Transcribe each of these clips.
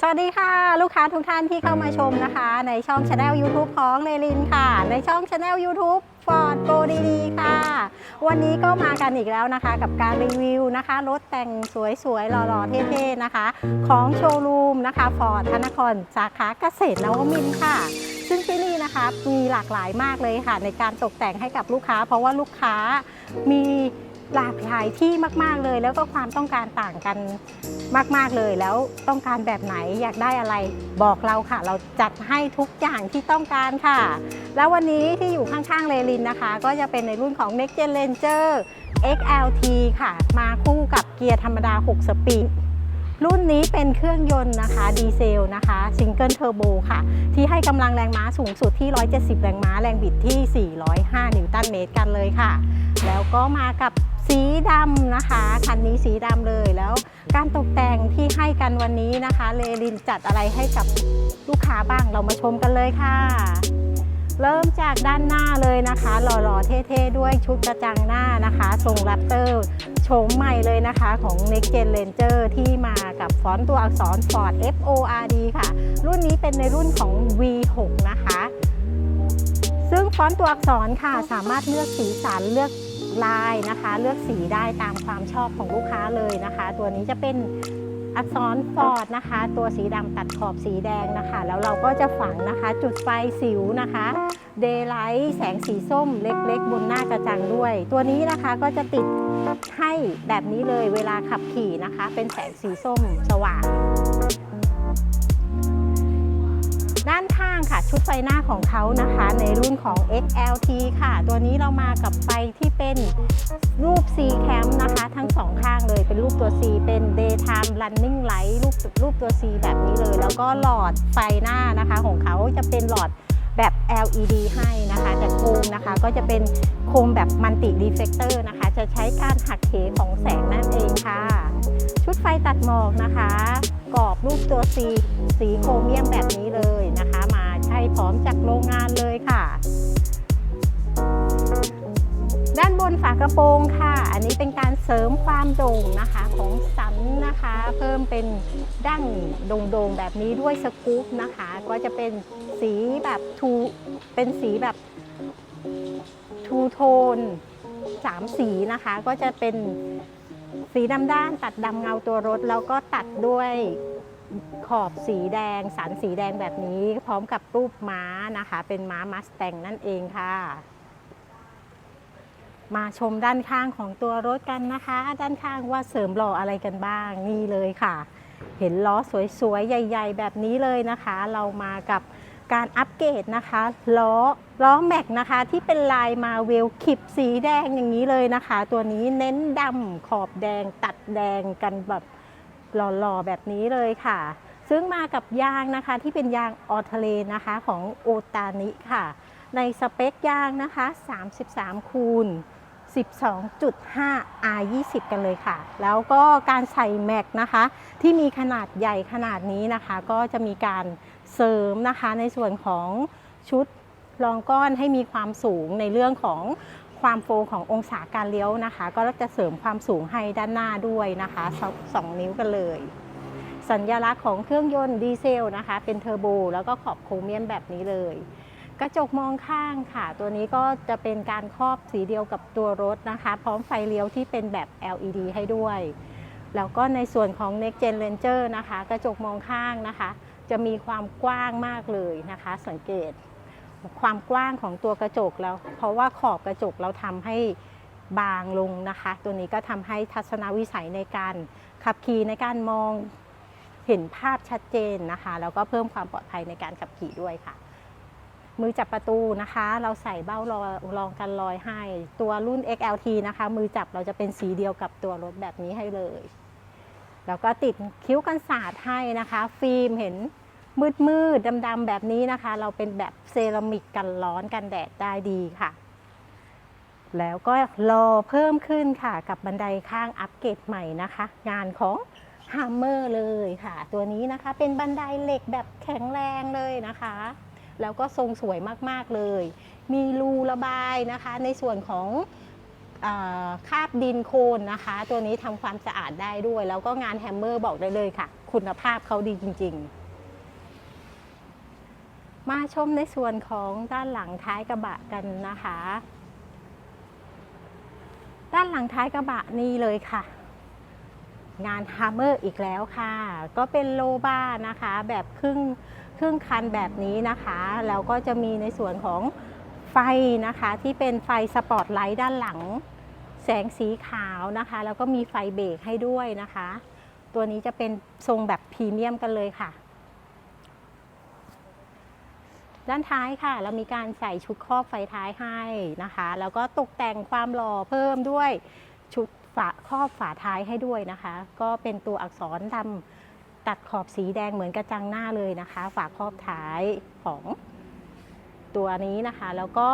สวัสดีค่ะ ลูกค้าทุกท่านที่เข้ามาชมนะคะ ในช่องช anel YouTube ของเลลินค่ะ ในช่องช anel YouTube Ford Go ดีๆค่ะ วันนี้ก็มากันอีกแล้วนะคะ กับการรีวิวนะคะรถแต่งสวยๆหล่อๆเท่ๆนะคะ ของโชว์รูมนะคะ Ford ธนครสาขาเกษตรนวมินทร์ค่ะ ซึ่งที่นี่นะคะมีหลากหลายมากเลยค่ะ ในการตกแต่งให้กับลูกค้า เพราะว่าลูกค้ามี หลากหลายที่มาก ๆเลย แล้วก็ความต้องการต่างกันมาก ๆเลย แล้วต้องการแบบไหนอยากได้อะไร บอกเราค่ะ เราจัดให้ทุกอย่างที่ต้องการค่ะ แล้ววันนี้ที่อยู่ข้างๆเลลินนะคะ ก็จะเป็นในรุ่นของ Next Gen Ranger XLT ค่ะ มาคู่กับเกียร์ธรรมดา 6 สปีดรุ่นนี้เป็นเครื่องยนต์นะคะ ดีเซลนะคะซิงเกิลเทอร์โบค่ะ ที่ให้กำลังแรงม้าสูงสุดที่ 170 แรงม้า แรงบิดที่ 405 นิวตันเมตรกันเลยค่ะ แล้วก็มากับ สีดำนะคะ คันนี้สีดำเลยแล้วการตกแต่งที่ให้กันวันนี้นะคะ เลลินจัดอะไรให้กับลูกค้าบ้างเรามาชมกันเลยค่ะ เริ่มจากด้านหน้าเลยนะคะ หล่อๆ เท่ๆ ด้วยชุดกระจังหน้านะคะทรงแรปเตอร์โฉมใหม่เลยนะคะของ Next Gen Ranger ที่มากับฟอนต์ตัวอักษร Ford F O R D ค่ะ รุ่นนี้เป็นในรุ่นของ V6 นะคะ ซึ่งฟอนต์ตัวอักษรค่ะสามารถเลือกสีสันเลือก ลายนะคะ เลือกสีได้ตามความชอบของลูกค้าเลยนะคะ ตัวนี้จะเป็นอักษรฟอร์ดนะคะ ตัวสีดำตัดขอบสีแดงนะคะ แล้วเราก็จะฝังนะคะ จุดไฟสิวนะคะเดย์ไลท์แสงสีส้มเล็กๆ บนหน้ากระจังด้วย ตัวนี้นะคะก็จะติดให้แบบนี้เลยเวลาขับขี่นะคะ เป็นแสงสีส้มสว่าง ข้างค่ะ ชุดไฟหน้าของเขานะคะ ในรุ่นของ XLT ค่ะ ตัวนี้เรามากับไฟที่เป็นรูป C cam นะคะ ทั้งสองข้างเลยเป็นรูปตัว C เป็น daytime running light รูปรูปตัว C แบบนี้เลย แล้วก็หลอดไฟหน้านะคะของเขาจะเป็นหลอดแบบ LED ให้นะคะแต่โคมนะคะก็จะเป็นโคมแบบมัลติรีเฟกเตอร์นะคะ จะใช้การหักเหของแสงนั่นเองค่ะ ชุดไฟตัดหมอกนะคะ กรอบรูปตัว C สีโครเมียมแบบนี้เลย นะคะมาใช้พร้อมจากโรงงานเลยค่ะ ด้านบนฝากระโปรงค่ะ อันนี้เป็นการเสริมความโด่งนะคะของสันนะคะ เพิ่มเป็นดั้งโด่งๆแบบนี้ด้วยสกู๊ปนะคะ ก็จะเป็นสีแบบทูเป็นสีแบบทูโทนสามสีนะคะ ก็จะเป็นสีดำด้านตัดดำเงาตัวรถ แล้วก็ตัดด้วย ขอบสีแดง สันสีแดงแบบนี้ พร้อมกับรูปม้านะคะ เป็นม้ามัสแตงนั่นเองค่ะ มาชมด้านข้างของตัวรถกันนะคะ ด้านข้างว่าเสริมหล่ออะไรกันบ้างนี่เลยค่ะ เห็นล้อสวยๆ ใหญ่ ๆ แบบนี้เลยนะคะ เรามากับการอัปเกรดนะคะล้อล้อแม็กนะคะที่เป็นลายมาเวลขิบสีแดงอย่างนี้เลยนะคะ ตัวนี้เน้นดำขอบแดงตัดแดงกันแบบ หล่อๆแบบนี้เลยค่ะ ซึ่งมากับยางนะคะที่เป็นยางออทะเลนะคะของโอตานิค่ะ ในสเปคยางนะคะ 33 คูณ 12.5 R20 กันเลยค่ะ แล้วก็การใส่แม็กนะคะ ที่มีขนาดใหญ่ขนาดนี้นะคะ ก็จะมีการเสริมนะคะในส่วนของชุดรองก้อนให้มีความสูงในเรื่องของ ความโฟขององศาการเลี้ยวนะคะ ก็จะเสริมความสูงให้ด้านหน้าด้วยนะคะสองนิ้วกันเลย สัญลักษณ์ของเครื่องยนต์ดีเซลนะคะ เป็นเทอร์โบแล้วก็ขอบโครเมียมแบบนี้เลย กระจกมองข้างค่ะ ตัวนี้ก็จะเป็นการครอบสีเดียวกับตัวรถนะคะ พร้อมไฟเลี้ยวที่เป็นแบบ LED ให้ด้วย แล้วก็ในส่วนของ Next Gen Ranger นะคะ กระจกมองข้างนะคะ จะมีความกว้างมากเลยนะคะ สังเกต ความกว้างของตัวกระจกแล้ว เพราะว่าขอบกระจกเราทำให้บางลงนะคะ ตัวนี้ก็ทำให้ทัศนวิสัยในการขับขี่ในการมองเห็นภาพชัดเจนนะคะ แล้วก็เพิ่มความปลอดภัยในการขับขี่ด้วยค่ะ มือจับประตูนะคะ เราใส่เบ้ารอรองกันรอยให้ ตัวรุ่น XLT นะคะ มือจับเราจะเป็นสีเดียวกับตัวรถแบบนี้ให้เลย แล้วก็ติดคิ้วกันสาดให้นะคะ ฟิล์มเห็น มืดมืดดำๆแบบนี้นะคะ เราเป็นแบบเซรามิกกันร้อนกันแดดได้ดีค่ะ แล้วก็รอเพิ่มขึ้นค่ะ กับบันไดข้างอัปเกรดใหม่นะคะ งานของฮัมเมอร์เลยค่ะ ตัวนี้นะคะเป็นบันไดเหล็กแบบแข็งแรงเลยนะคะ แล้วก็ทรงสวยมากๆเลย มีรูระบายนะคะ ในส่วนของคาบดินโคนนะคะ ตัวนี้ทำความสะอาดได้ด้วย แล้วก็งานแฮมเมอร์บอกได้เลยค่ะ คุณภาพเขาดีจริง ๆ มาชมในส่วนของด้านหลังท้ายกระบะกันนะคะ ด้านหลังท้ายกระบะนี่เลยค่ะ งานฮ a มเมอร์อีกแล้วค่ะ ก็เป็นโลบ้านะคะ แบบครึ่งครึ่งคันแบบนี้นะคะ แล้วก็จะมีในส่วนของไฟนะคะ ที่เป็นไฟสปอตไลท์ด้านหลัง แสงสีขาวนะคะ แล้วก็มีไฟเบรกให้ด้วยนะคะ ตัวนี้จะเป็นทรงแบบพรีเมียมกันเลยค่ะ ด้านท้ายค่ะ เรามีการใส่ชุดครอบไฟท้ายให้นะคะ แล้วก็ตกแต่งความหล่อเพิ่มด้วยชุดฝาครอบฝาท้ายให้ด้วยนะคะ ก็เป็นตัวอักษรดำตัดขอบสีแดงเหมือนกระจังหน้าเลยนะคะ ฝาครอบท้ายของตัวนี้นะคะ แล้วก็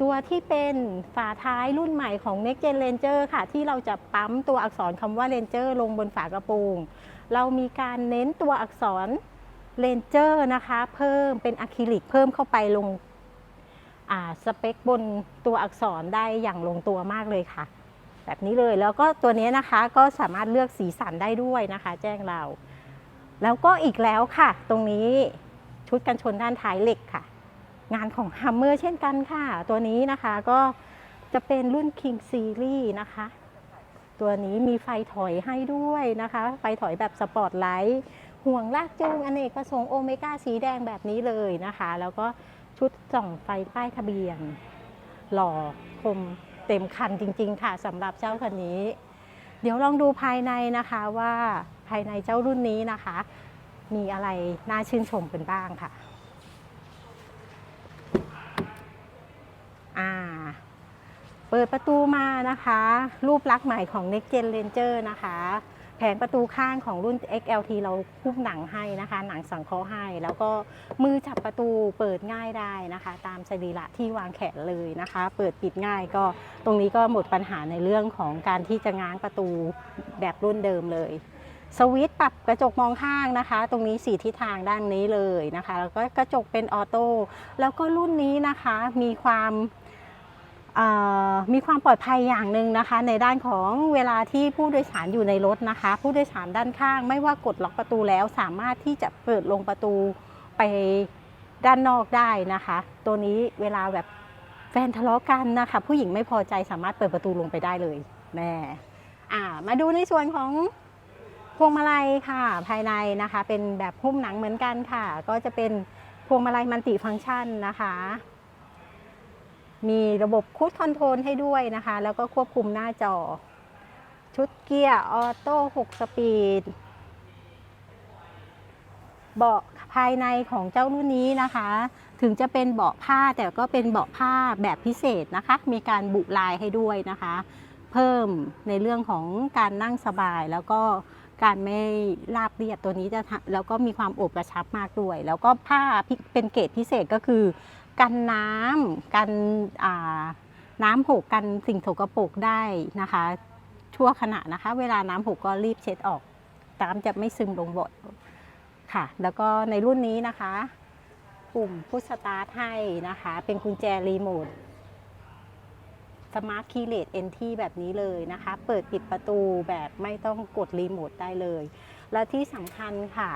ตัวที่เป็นฝาท้ายรุ่นใหม่ของ Next Gen Ranger ค่ะ ที่เราจะปั๊มตัวอักษรคำว่า Ranger ลงบนฝากระโปรง เรามีการเน้นตัวอักษร เลนเจอร์นะคะเพิ่มเป็นอะคริลิกเพิ่มเข้าไปลงสเปคบนตัวอักษรได้อย่างลงตัวมากเลยค่ะ แบบนี้เลยแล้วก็ตัวนี้นะคะก็สามารถเลือกสีสันได้ด้วยนะคะ แจ้งเรา แล้วก็อีกแล้วค่ะ ตรงนี้ชุดกันชนด้านท้ายเหล็กค่ะ งานของ Hummer เช่นกันค่ะ ตัวนี้นะคะก็จะเป็นรุ่น King Series นะคะ ตัวนี้มีไฟถอยให้ด้วยนะคะ ไฟถอยแบบสปอร์ตไลท์ ห่วงลากจูงอเนกประสงค์โอเมก้าสีแดงแบบนี้เลยนะคะ แล้วก็ชุดส่องไฟป้ายทะเบียน หล่อคมเต็มคันจริง ๆ ค่ะสำหรับเจ้าคันนี้ เดี๋ยวลองดูภายในนะคะว่าภายในเจ้ารุ่นนี้นะคะ มีอะไรน่าชื่นชมกันบ้างค่ะอ่าเปิดประตูมานะคะ รูปลักษณ์ใหม่ของ Next Gen Ranger นะคะ แผงประตูข้างของรุ่น XLT เราคุ้มหนังให้นะคะ หนังสังเคราะห์ให้ แล้วก็มือจับประตูเปิดง่ายได้นะคะ ตามสรีระที่วางแขนเลยนะคะ เปิดปิดง่ายก็ตรงนี้ก็หมดปัญหาในเรื่องของการที่จะง้างประตูแบบรุ่นเดิมเลยสวิตช์ปรับกระจกมองข้างนะคะ ตรงนี้สีทิศทางด้านนี้เลยนะคะ แล้วก็กระจกเป็นออโต้แล้วก็รุ่นนี้นะคะมีความ มีความปลอดภัยอย่างหนึ่งนะคะ ในด้านของเวลาที่ผู้โดยสารอยู่ในรถนะคะ ผู้โดยสารด้านข้าง ไม่ว่ากดล็อกประตูแล้วสามารถที่จะเปิดลงประตูไปด้านนอกได้นะคะ ตัวนี้เวลาแบบแฟนทะเลาะกันนะคะ ผู้หญิงไม่พอใจสามารถเปิดประตูลงไปได้เลยแม่มาดูในส่วนของพวงมาลัยค่ะภายในนะคะ เป็นแบบหุ้มหนังเหมือนกันค่ะ ก็จะเป็นพวงมาลัยมัลติฟังก์ชันนะคะ มีระบบคูดคอนโทรลให้ด้วยนะคะ แล้วก็ควบคุมหน้าจอ ชุดเกียร์ออโต้6สปีด เบาะภายในของเจ้ารุ่นนี้นะคะ ถึงจะเป็นเบาะผ้าแต่ก็เป็นเบาะผ้าแบบพิเศษนะคะ มีการบุลายให้ด้วยนะคะ เพิ่มในเรื่องของการนั่งสบายแล้วก็การไม่ราบเรียบตัวนี้จะแล้วก็มีความอบกระชับมากด้วย แล้วก็ผ้าเป็นเกรดพิเศษก็คือ กันน้ำกันน้ำหกกันสิ่งสกปรกได้นะคะ ชั่วขณะนะคะ เวลาน้ำหกก็รีบเช็ดออกน้ำจะไม่ซึมลงบ่อยค่ะ แล้วก็ในรุ่นนี้นะคะ ปุ่มพุชสตาร์ทให้นะคะ เป็นกุญแจรีโมทสมาร์ทคีย์เลสเอนที่แบบนี้เลยนะคะ เปิดปิดประตูแบบไม่ต้องกดรีโมทได้เลย และที่สำคัญค่ะ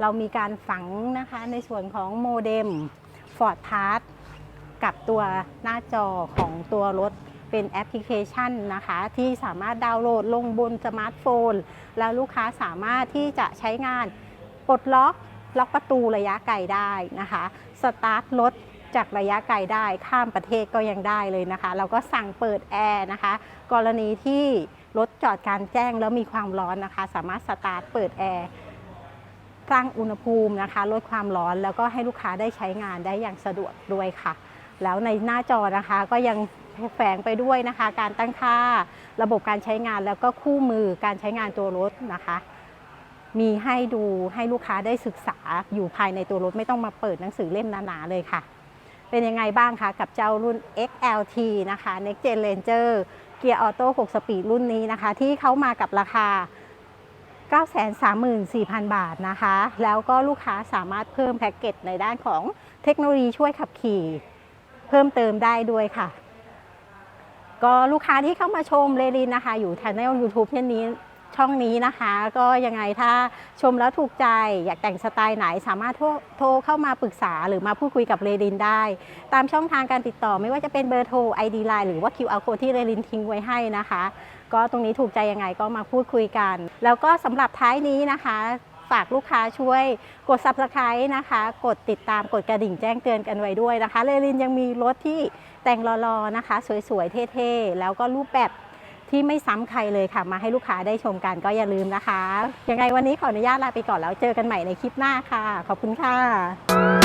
เรามีการฝังนะคะในส่วนของโมเด็ม Ford Pass กับตัวหน้าจอของตัวรถเป็นแอปพลิเคชันนะคะ ที่สามารถดาวน์โหลดลงบนสมาร์ทโฟน แล้วลูกค้าสามารถที่จะใช้งานปลดล็อกล็อกประตูระยะไกลได้นะคะสตาร์ทรถจากระยะไกลได้ข้ามประเทศก็ยังได้เลยนะคะ เราก็สั่งเปิดแอร์นะคะ กรณีที่รถจอดการแจ้งแล้วมีความร้อนนะคะ สามารถสตาร์ทเปิดแอร์ สร้างอุณหภูมินะคะ ลดความร้อนแล้วก็ให้ลูกค้าได้ใช้งานได้อย่างสะดวกด้วยค่ะ แล้วในหน้าจอนะคะก็ยังแฝงไปด้วยนะคะ การตั้งค่าระบบการใช้งานแล้วก็คู่มือการใช้งานตัวรถนะคะ มีให้ดูให้ลูกค้าได้ศึกษาอยู่ภายในตัวรถไม่ต้องมาเปิดหนังสือเล่มหนาๆเลยค่ะ เป็นยังไงบ้างคะกับเจ้ารุ่น XLT นะคะ Next Gen Ranger เกียร์ออโต้6สปีดรุ่นนี้นะคะ ที่เขามากับราคา 934,000 บาทนะคะ แล้วก็ลูกค้าสามารถเพิ่มแพ็กเกจในด้านของเทคโนโลยีช่วยขับขี่ เพิ่มเติมได้ด้วยค่ะ ก็ลูกค้าที่เข้ามาชมเลลินนะคะ อยู่ช anel YouTube เช่นนี้ช่องนี้นะคะ ก็ยังไงถ้าชมแล้วถูกใจ อยากแต่งสไตล์ไหนสามารถโทรโทรเข้ามาปรึกษาหรือมาพูดคุยกับเลลินได้ ตามช่องทางการติดต่อไม่ว่าจะเป็นเบอร์โทร ID Line หรือว่า QR code ที่เรลินทิ้งไว้ให้นะคะ ก็ตรงนี้ถูกใจยังไงก็มาพูดคุยกัน แล้วก็สำหรับท้ายนี้นะคะฝากลูกค้าช่วยกด Subscribe นะคะ กดติดตามกดกระดิ่งแจ้งเตือนกันไว้ด้วยนะคะเรลินยังมีรถที่แต่งรอๆนะคะ สวยๆ เท่ๆ แล้วก็รูปแบบที่ไม่ซ้ำใครเลยค่ะ มาให้ลูกค้าได้ชมกันก็อย่าลืมนะคะ ยังไงวันนี้ขออนุญาตลาไปก่อนแล้วเจอกันใหม่ในคลิปหน้าค่ะ ขอบคุณค่ะ